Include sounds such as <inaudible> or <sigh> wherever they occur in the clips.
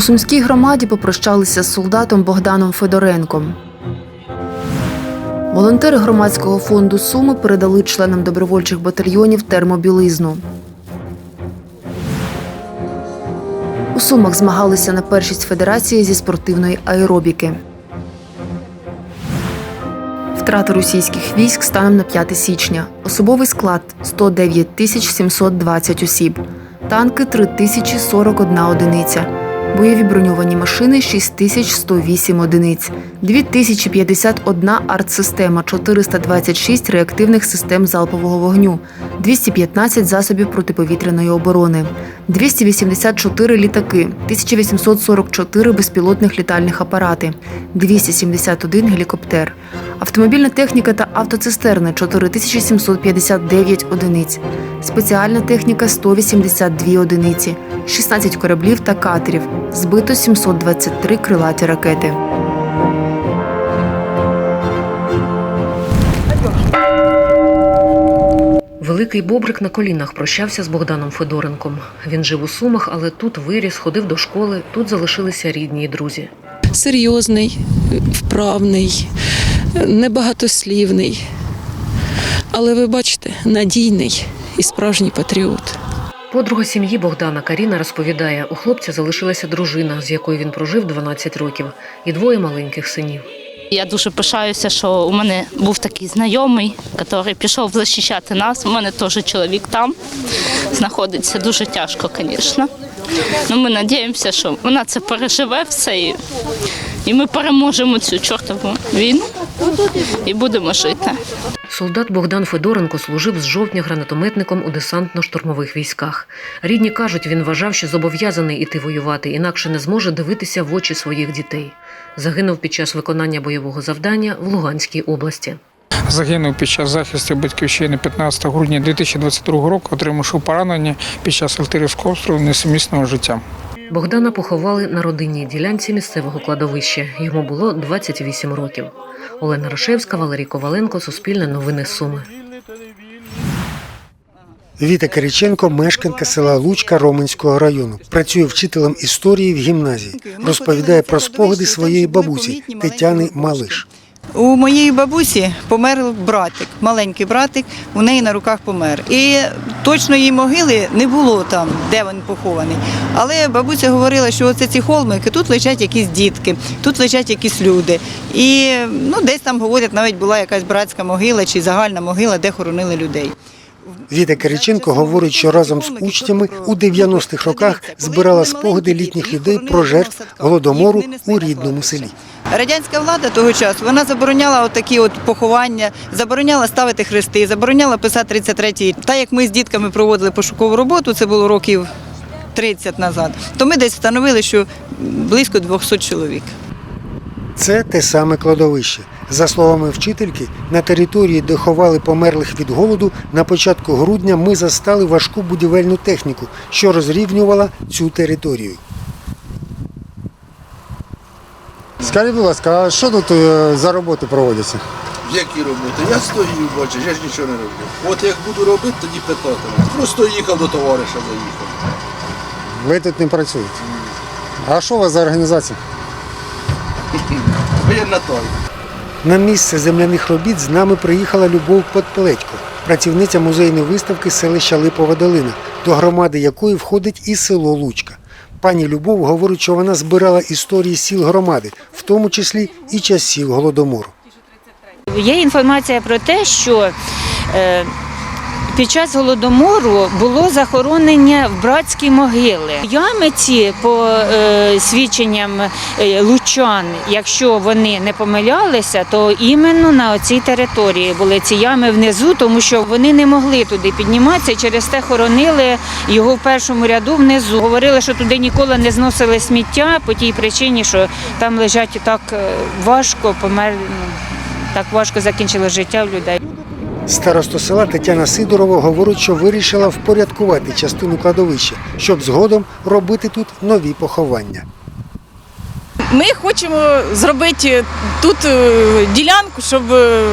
У сумській громаді попрощалися з солдатом Богданом Федоренком. Волонтери громадського фонду Суми передали членам добровольчих батальйонів термобілизну. У Сумах змагалися на першість федерації зі спортивної аеробіки. Втрати російських військ станом на 5 січня. Особовий склад 109 тисяч 720 осіб. Танки 3041 одиниця. Бойові броньовані машини 6108 одиниць, 2051 артсистема, 426 реактивних систем залпового вогню, 215 засобів протиповітряної оборони, 284 літаки, 1844 безпілотних літальних апарати, 271 гелікоптер, автомобільна техніка та автоцистерни 4759 одиниць, спеціальна техніка 182 одиниці, 16 кораблів та катерів, збито 723 крилаті ракети. Великий Бобрик на колінах прощався з Богданом Федоренком. Він жив у Сумах, але тут виріс, ходив до школи, тут залишилися рідні і друзі. серйозний, вправний, небагатослівний. Але ви бачите, надійний і справжній патріот. Подруга сім'ї Богдана Каріна розповідає, у хлопця залишилася дружина, з якою він прожив 12 років, і двоє маленьких синів. Я дуже пишаюся, що у мене був такий знайомий, який пішов захищати нас. У мене теж чоловік там знаходиться дуже тяжко, звісно. Ну, ми сподіваємося, що вона це переживе все і, і ми переможемо цю чортову війну і будемо жити. Солдат Богдан Федоренко служив з жовтня гранатометником у десантно-штурмових військах. Рідні кажуть, він вважав, що зобов'язаний іти воювати, інакше не зможе дивитися в очі своїх дітей. Загинув під час виконання бойового завдання в Луганській області. Загинув під час захисту батьківщини 15 грудня 2022 року, отримавши поранення під час артилерійського обстрілу несумісного життя. Богдана поховали на родинній ділянці місцевого кладовища. Йому було 28 років. Олена Рашевська, Валерій Коваленко, Суспільне новини Суми. Віта Кириченко, мешканка села Лучка Роменського району. Працює вчителем історії в гімназії. Розповідає про спогади своєї бабусі Тетяни Малиш. У моєї бабусі помер братик, маленький братик, у неї на руках помер. І точно її могили не було там, де він похований. Але бабуся говорила, що оце ці холмики, тут лежать якісь дітки, тут лежать якісь люди. І ну, десь там говорять, навіть була якась братська могила чи загальна могила, де хоронили людей. Віта Кириченко говорить, що разом з учнями у 90-х роках збирала спогади літніх людей про жертв голодомору у рідному селі. Радянська влада того часу вона забороняла отакі от поховання, забороняла ставити хрести, забороняла писати 33-й. Та як ми з дітками проводили пошукову роботу, це було років 30 назад, то ми десь встановили, що близько 200 чоловік. Це те саме кладовище. За словами вчительки, на території, де ховали померлих від голоду, на початку грудня ми застали важку будівельну техніку, що розрівнювала цю територію. Скажіть, будь ласка, а що тут е, за роботи проводяться? Які роботи? Я стою, бачиш, я ж нічого не роблю. От як буду робити, тоді питатиму. Просто їхав до товариша, заїхав. Ви тут не працюєте. А що у вас за організація? Воєнна той. На місце земляних робіт з нами приїхала Любов Подпеледько, працівниця музейної виставки селища Липова Долина, до громади якої входить і село Лучка. Пані Любов говорить, що вона збирала історії сіл громади, в тому числі і часів голодомору. Є інформація про те, що е, під час голодомору було захоронення в братські могили. Ями ці, по е, свідченням е, лучан, якщо вони не помилялися, то іменно на цій території були ці ями внизу, тому що вони не могли туди підніматися. і Через те хоронили його в першому ряду внизу. Говорили, що туди ніколи не зносили сміття по тій причині, що там лежать так е, важко, помер. ну, Так важко закінчило життя в людей. Староста села Тетяна Сидорова говорить, що вирішила впорядкувати частину кладовища, щоб згодом робити тут нові поховання. Ми хочемо зробити тут е, ділянку, щоб е,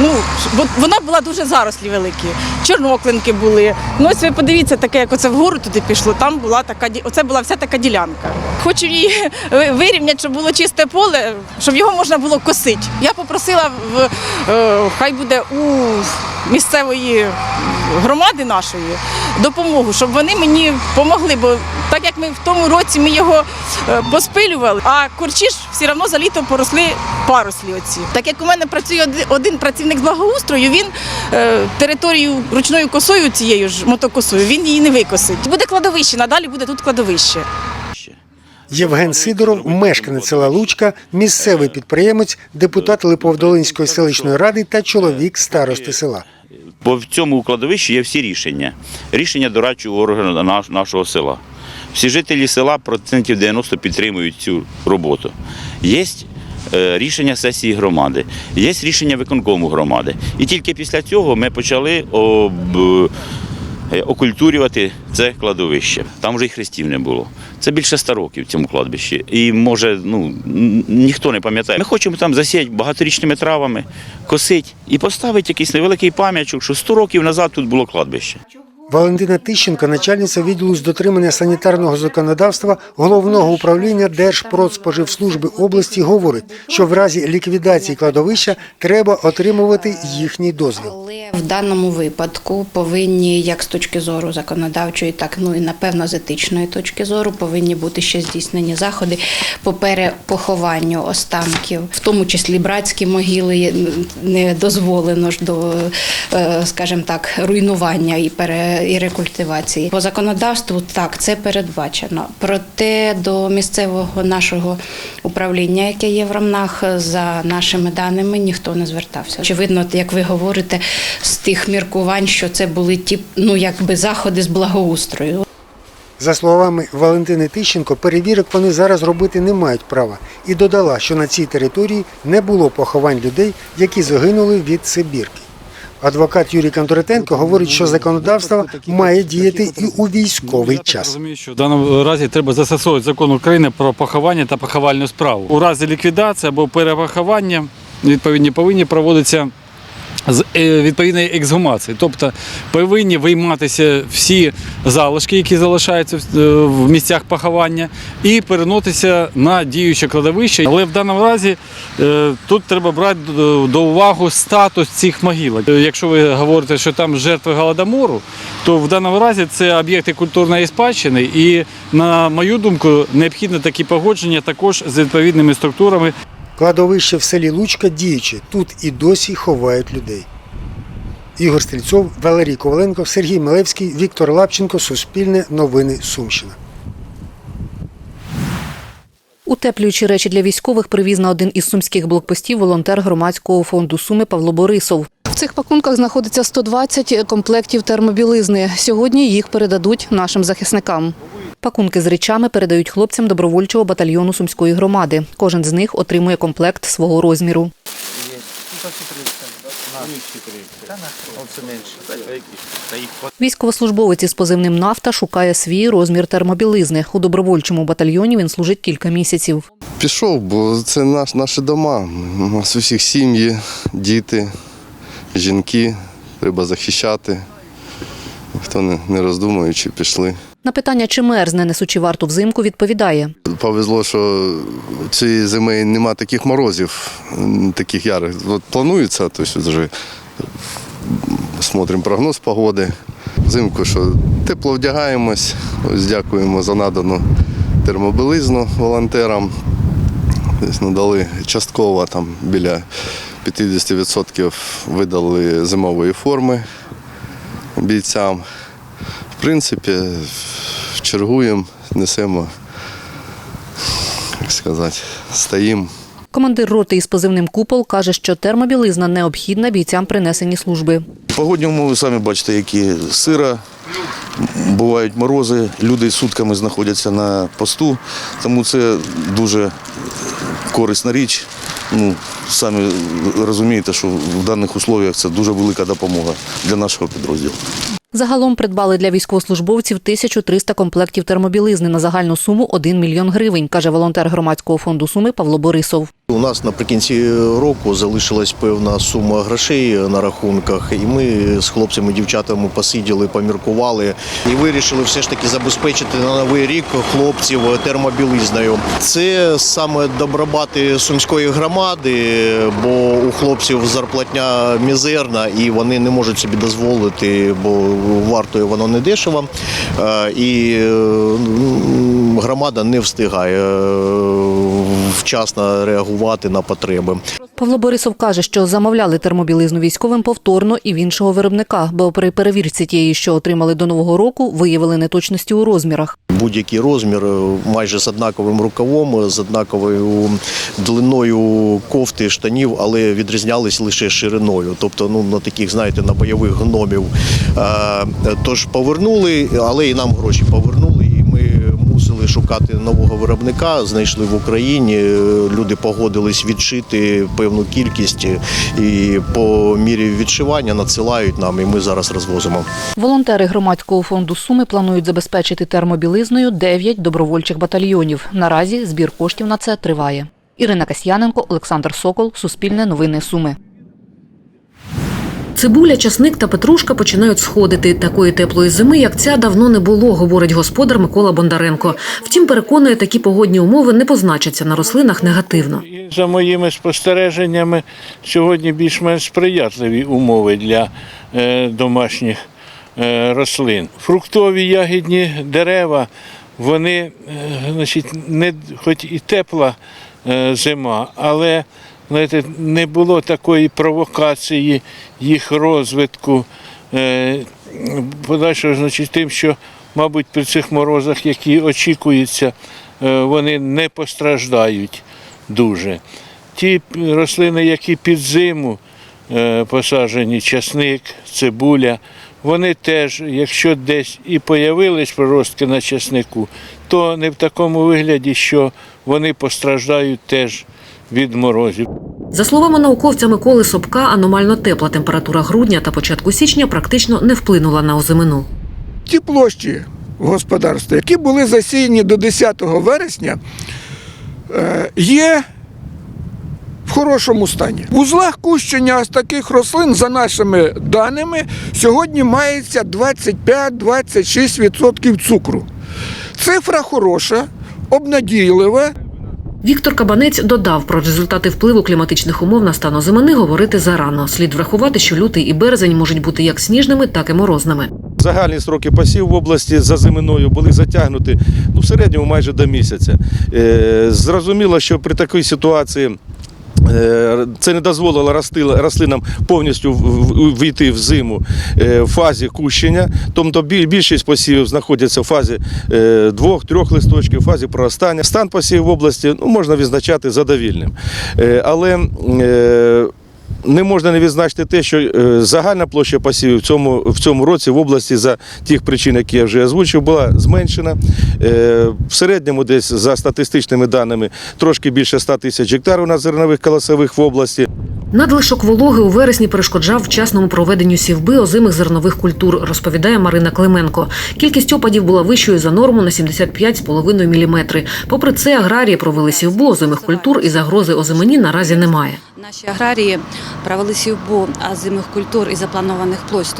ну, бо вона була дуже зарослі великі. Чорноклинки були. Ну ось ви подивіться, таке, як оце вгору туди пішло. Там була така оце була вся така ділянка. Хочемо її вирівняти, щоб було чисте поле, щоб його можна було косити. Я попросила в е, хай буде у місцевої громади нашої допомогу, щоб вони мені допомогли. Бо так як ми в тому році ми його е, поспилювали, а корчі ж все одно за літо поросли парослі оці. Так як у мене працює один працівник з благоустрою, він е, територію ручною косою цією ж мотокосою, він її не викосить. Буде кладовище, надалі буде тут кладовище. Євген Сидоров, мешканець села Лучка, місцевий підприємець, депутат Липоводолинської селищної ради та чоловік старости села. Бо в цьому кладовищі є всі рішення. Рішення дорадчого органу нашого села. Всі жителі села процентів 90 підтримують цю роботу. Є е, рішення сесії громади, є рішення виконкому громади. І тільки після цього ми почали об, окультурювати це кладовище. Там вже і хрестів не було. Це більше 100 років в цьому кладбищі. І може, ну ніхто не пам'ятає. Ми хочемо там засіяти багаторічними травами, косити і поставити якийсь невеликий пам'ятчик, що 100 років назад тут було кладбище. Валентина Тищенко, начальниця відділу з дотримання санітарного законодавства головного управління Держпродспоживслужби області, говорить, що в разі ліквідації кладовища треба отримувати їхній дозвіл. В даному випадку повинні, як з точки зору законодавчої, так ну і напевно з етичної точки зору, повинні бути ще здійснені заходи по перепохованню останків, в тому числі братські могили не дозволено ж до, е, скажімо так, руйнування і пере і рекультивації. По законодавству так це передбачено. Проте до місцевого нашого управління, яке є в Ромнах, за нашими даними ніхто не звертався. Очевидно, як ви говорите, з тих міркувань, що це були ті ну якби заходи з благоустрою. За словами Валентини Тищенко, перевірок вони зараз робити не мають права і додала, що на цій території не було поховань людей, які загинули від Сибірки. Адвокат Юрій Конторетенко говорить, що законодавство має діяти і у військовий час. розумію, що в даному разі треба застосовувати закон України про поховання та поховальну справу. У разі ліквідації або перепоховання відповідні повинні проводитися з е, відповідної ексгумації. Тобто повинні вийматися всі залишки, які залишаються в- е, місцях поховання, і переноситися на діюче кладовище. Але в даному разі е, тут треба брати до уваги статус цих могилок. Якщо ви говорите, що там жертви голодомору, то в даному разі це об'єкти культурної спадщини, і на мою думку, необхідне такі погодження також з відповідними структурами Кладовище в селі Лучка діюче. Тут і досі ховають людей. Ігор Стрільцов, Валерій Коваленко, Сергій Милевський, Віктор Лапченко, Суспільне, Новини Сумщина. Утеплюючи речі для військових привіз на один із сумських блокпостів волонтер громадського фонду Суми Павло Борисов. В цих пакунках знаходиться 120 комплектів термобілизни. Сьогодні їх передадуть нашим захисникам. Пакунки з речами передають хлопцям добровольчого батальйону сумської громади. Кожен з них отримує комплект свого розміру. Військовослужбовець із позивним Нафта шукає свій розмір термобілизни. У добровольчому батальйоні він служить кілька місяців. Пішов, бо це наш, наші дома. У нас усіх сім'ї, діти, жінки. Треба захищати. Хто не, не роздумуючи, пішли. На питання, чи мерзне несучи варту взимку, відповідає. Повезло, що цієї зими нема таких морозів, таких ярих. От планується, то вже смотримо прогноз погоди. Взимку, що тепло вдягаємось. Ось дякуємо за надану термобилизну волонтерам. Десь надали частково там біля 50% видали зимової форми бійцям. В принципі, чергуємо, несемо, як сказати, стоїмо. Командир роти із позивним Купол каже, що термобілизна необхідна бійцям принесені служби. Погодні умови самі бачите, які сира, бувають морози, люди сутками знаходяться на посту, тому це дуже корисна річ. Ну, самі розумієте, що в даних условиях це дуже велика допомога для нашого підрозділу. Загалом придбали для військовослужбовців 1300 комплектів термобілизни на загальну суму 1 мільйон гривень, каже волонтер громадського фонду Суми Павло Борисов. У нас наприкінці року залишилась певна сума грошей на рахунках, і ми з хлопцями, дівчатами посиділи, поміркували і вирішили все ж таки забезпечити на новий рік хлопців термобілизною. Це саме добробати сумської громади, бо у хлопців зарплатня мізерна, і вони не можуть собі дозволити, бо вартує воно не дешево. Е, І громада не встигає е, вчасно реагувати на потреби. Павло Борисов каже, що замовляли термобілизну військовим повторно і в іншого виробника, бо при перевірці тієї, що отримали до нового року, виявили неточності у розмірах. Будь-який розмір е, майже з однаковим рукавом, з однаковою длиною кофти, штанів, але відрізнялись лише шириною. Тобто, ну на таких, знаєте, на бойових гномів. Е, Тож повернули, але і нам гроші повернули. Мусили шукати нового виробника. Знайшли в Україні. Е, Люди погодились відшити певну кількість і по мірі відшивання надсилають нам, і ми зараз розвозимо. Волонтери громадського фонду Суми планують забезпечити термобілизною 9 добровольчих батальйонів. Наразі збір коштів на це триває. Ірина Касьяненко, Олександр Сокол, Суспільне новини Суми. Цибуля, часник та петрушка починають сходити. Такої теплої зими, як ця, давно не було, говорить господар Микола Бондаренко. Втім, переконує, такі погодні умови не позначаться на рослинах негативно. За моїми спостереженнями, сьогодні більш-менш сприятливі умови для е, домашніх е, рослин. Фруктові ягідні дерева, вони, е, значить, не, хоч і тепла зима, але не було такої провокації їх розвитку. Е, подальшого, значить, тим, що, мабуть, при цих морозах, які очікуються, е, вони не постраждають дуже. Ті рослини, які під зиму е, посаджені, часник, цибуля, вони теж, якщо десь і появились проростки на часнику, то не в такому вигляді, що вони постраждають теж від морозів. За словами науковця Миколи Собка, аномально тепла температура грудня та початку січня практично не вплинула на озимину. ті площі господарства, які були засіяні до 10 вересня, е, є в хорошому стані. В узлах кущення з таких рослин, за нашими даними, сьогодні мається 25-26% цукру. Цифра хороша, обнадійлива. Віктор Кабанець додав про результати впливу кліматичних умов на стан озимини говорити зарано. Слід врахувати, що лютий і березень можуть бути як сніжними, так і морозними. Загальні сроки посів в області за зиминою були затягнуті ну, в середньому майже до місяця. Е, зрозуміло, що при такій ситуації. Е, Це не дозволило рослинам повністю війти в зиму е, в фазі кущення. Тобто більшість посівів знаходяться в фазі е, двох-трьох листочків, в фазі проростання. Стан посівів в області ну, можна відзначати задовільним. Але не можна не відзначити те, що е, загальна площа посівів в цьому, в цьому році в області за тих причин, які я вже озвучив, була зменшена. Е, В середньому десь за статистичними даними трошки більше 100 тисяч гектарів на зернових колосових в області. Надлишок вологи у вересні перешкоджав вчасному проведенню сівби озимих зернових культур, розповідає Марина Клименко. Кількість опадів була вищою за норму на 75,5 мм. Попри це, аграрії провели сівбу озимих культур і загрози озимині наразі немає. Наші аграрії провели сівбу озимих культур і запланованих площ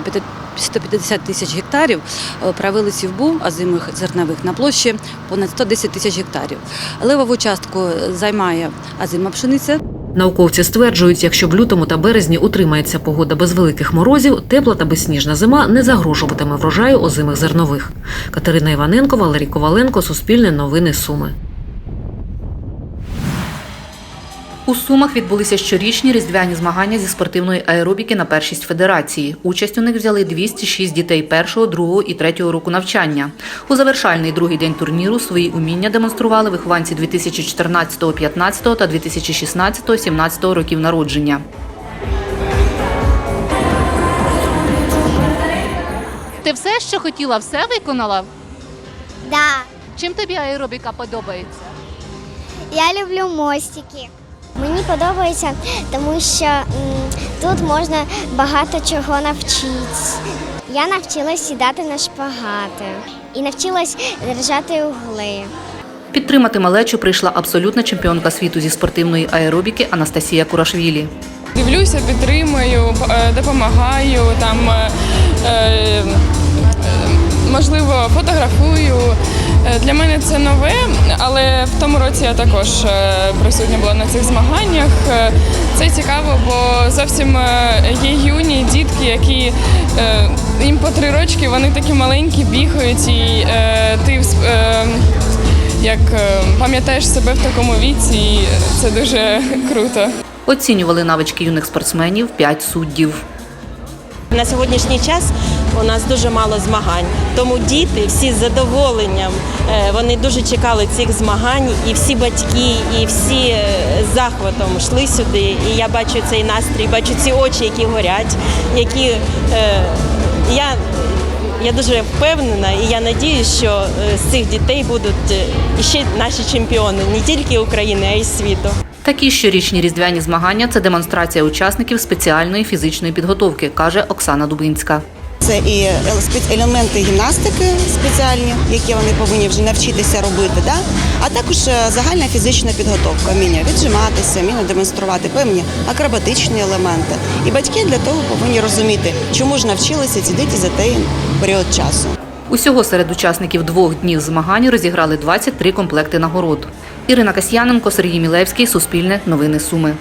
150 тисяч гектарів. е, Провели сівбу озимих зернових на площі понад 110 тисяч гектарів. Левову частку займає озима пшениця. Науковці стверджують, якщо в лютому та березні утримається погода без великих морозів, тепла та безсніжна зима не загрожуватиме врожаю озимих зернових. Катерина Іваненко, Валерій Коваленко, Суспільне новини Суми. У Сумах відбулися щорічні різдвяні змагання зі спортивної аеробіки на першість федерації. Участь у них взяли 206 дітей першого, другого і третього року навчання. У завершальний другий день турніру свої уміння демонстрували вихованці 2014-15 та 2016-17 років народження. Ти все, що хотіла, все виконала? Да, Чим тобі аеробіка подобається? я люблю мостики. Мені подобається, тому що м, тут можна багато чого навчитися. Я навчилась сідати на шпагати і навчилась держати угли. Підтримати малечу прийшла абсолютна чемпіонка світу зі спортивної аеробіки Анастасія Курашвілі. Дивлюся, підтримую, е, допомагаю, там, е, е, можливо, фотографую. Е, Для мене це нове, але в тому році я також е, присутня була на цих змаганнях. Е, Це цікаво, бо зовсім є юні дітки, які їм по три рочки, вони такі маленькі, бігають, і ти як пам'ятаєш себе в такому віці, і це дуже <laughs> круто. Оцінювали навички юних спортсменів п'ять суддів. На сьогоднішній час у нас дуже мало змагань, тому діти всі з задоволенням е, вони дуже чекали цих змагань, і всі батьки, і всі е, з захватом йшли сюди. І я бачу цей настрій, бачу ці очі, які горять, які е, я. Я дуже впевнена і я надіюсь, що з цих дітей будуть е, іще наші чемпіони не тільки України, а й світу. Такі щорічні різдвяні змагання це демонстрація учасників спеціальної фізичної підготовки, каже Оксана Дубинська. Це і е, елементи гімнастики спеціальні, які вони повинні вже навчитися робити, да? а також е, загальна фізична підготовка, вміння віджиматися, вміння демонструвати певні акробатичні елементи. І батьки для того повинні розуміти, чому ж навчилися ці діти за той період часу. Усього серед учасників двох днів змагань розіграли 23 комплекти нагород. Ірина Касьяненко, Сергій Мілевський, Суспільне, Новини Суми.